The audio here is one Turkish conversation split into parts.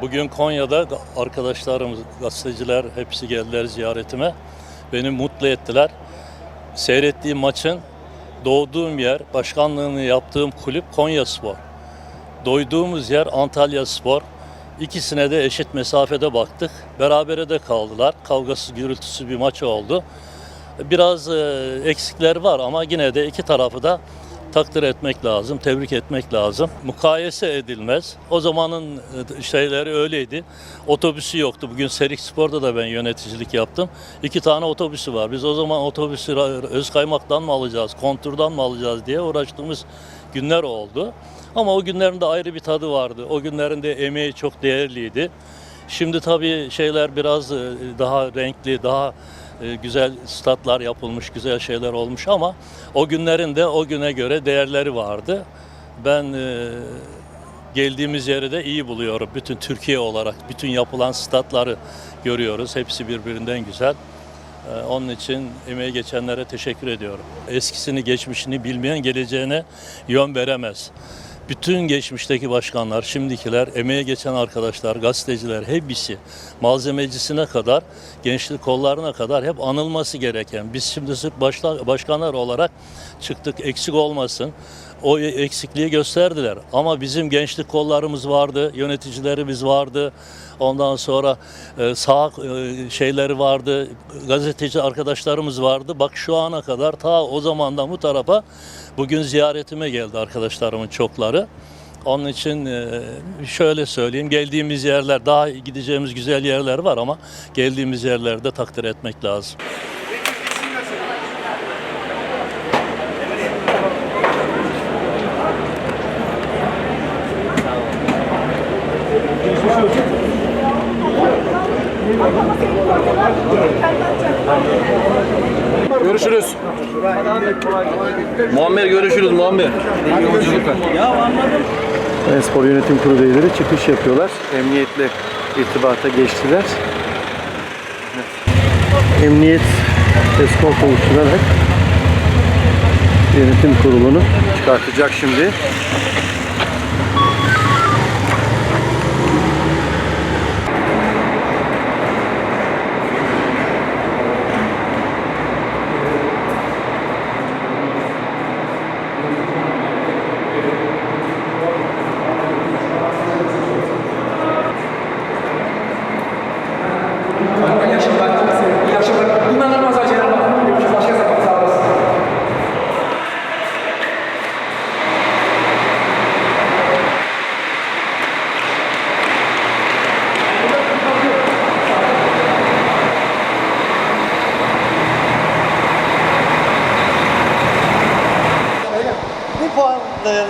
Bugün Konya'da arkadaşlarımız, gazeteciler hepsi geldiler ziyaretime. Beni mutlu ettiler. Seyrettiğim maçın doğduğum yer, başkanlığını yaptığım kulüp Konya Spor. Doyduğumuz yer Antalya Spor. İkisine de eşit mesafede baktık. Berabere de kaldılar. Kavgasız gürültüsü bir maç oldu. Biraz e, eksikler var ama yine de iki tarafı da takdir etmek lazım, tebrik etmek lazım. Mukayese edilmez. O zamanın e, şeyleri öyleydi. Otobüsü yoktu. Bugün Serik Spor'da da ben yöneticilik yaptım. İki tane otobüsü var. Biz o zaman otobüsü Özkaymak'tan mı alacağız, Kontur'dan mı alacağız diye uğraştığımız günler oldu. Ama o günlerin de ayrı bir tadı vardı. O günlerin de emeği çok değerliydi. Şimdi tabii şeyler biraz e, daha renkli, daha güzel statlar yapılmış, güzel şeyler olmuş ama o günlerin de o güne göre değerleri vardı. Ben e, geldiğimiz yeri de iyi buluyorum. Bütün Türkiye olarak bütün yapılan statları görüyoruz. Hepsi birbirinden güzel. E, Onun için emeği geçenlere teşekkür ediyorum. Eskisini, geçmişini bilmeyen geleceğine yön veremez. Bütün geçmişteki başkanlar, şimdikiler, emeğe geçen arkadaşlar, gazeteciler hepsi malzemecisine kadar, gençlik kollarına kadar hep anılması gereken. Biz şimdi sırf başla- başkanlar olarak çıktık eksik olmasın. O eksikliği gösterdiler. Ama bizim gençlik kollarımız vardı, yöneticilerimiz vardı. Ondan sonra e, sağ e, şeyleri vardı, gazeteci arkadaşlarımız vardı. Bak şu ana kadar ta o zamandan bu tarafa bugün ziyaretime geldi arkadaşlarımın çokları. Onun için e, şöyle söyleyeyim, geldiğimiz yerler, daha gideceğimiz güzel yerler var ama geldiğimiz yerlerde takdir etmek lazım. Görüşürüz. Muammer görüşürüz Muammer. Ben Spor Yönetim Kurulu üyeleri çıkış yapıyorlar. Emniyetle irtibata geçtiler. Emniyet eskort oluşturarak yönetim kurulunu çıkartacak şimdi.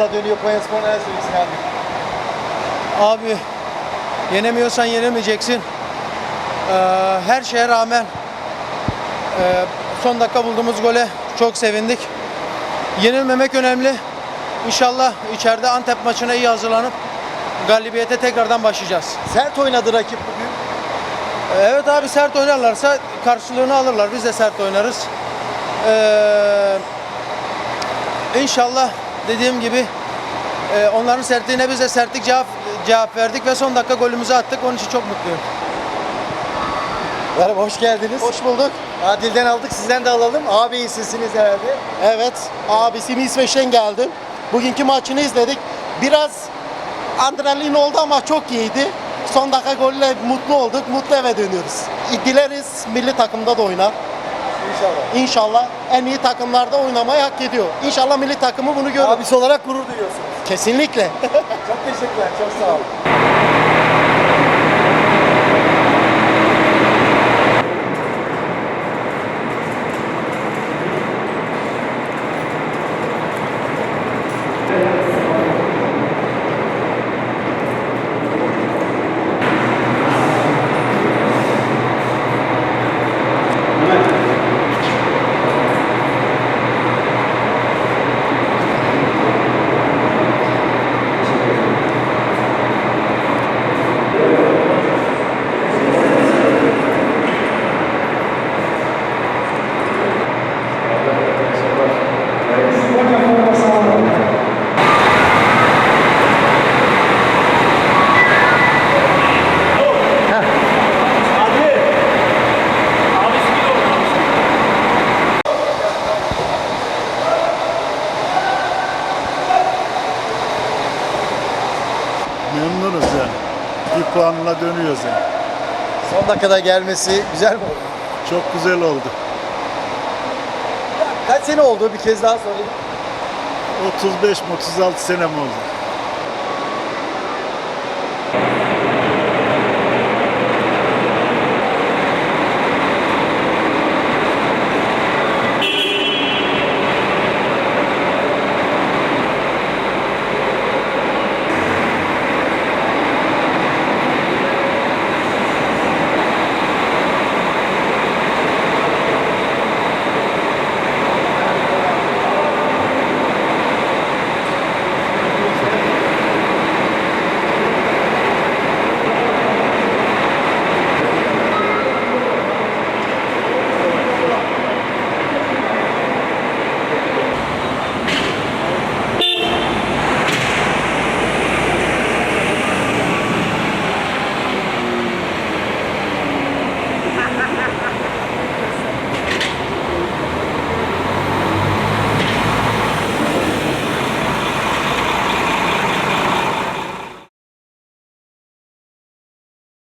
Puanla dönüyor Konya Spor neler söyleyeceksin abi? Abi yenemiyorsan yenemeyeceksin. Ee, her şeye rağmen e, son dakika bulduğumuz gole çok sevindik. Yenilmemek önemli. İnşallah içeride Antep maçına iyi hazırlanıp galibiyete tekrardan başlayacağız. Sert oynadı rakip bugün. Ee, Evet abi sert oynarlarsa karşılığını alırlar. Biz de sert oynarız. Ee, inşallah dediğim gibi e, onların sertliğine biz de sertlik cevap cevap verdik ve son dakika golümüzü attık. Onun için çok mutluyum. Merhaba, hoş geldiniz. Hoş bulduk. Adil'den aldık, sizden de alalım. Ağabey sizsiniz herhalde. Evet, abisini İsveç'ten geldim. Bugünkü maçını izledik. Biraz adrenalin oldu ama çok iyiydi. Son dakika golle mutlu olduk, mutlu eve dönüyoruz. Dileriz milli takımda da oynar. İnşallah. İnşallah en iyi takımlarda oynamayı hak ediyor. İnşallah milli takımı bunu görür. Abisi olarak gurur duyuyorsunuz. Kesinlikle. Çok teşekkürler, çok sağ olun. Puanla dönüyoruz yani. Son dakikada gelmesi güzel mi oldu? Çok güzel oldu. Kaç sene oldu bir kez daha sorayım. 35 mi 36 senem oldu.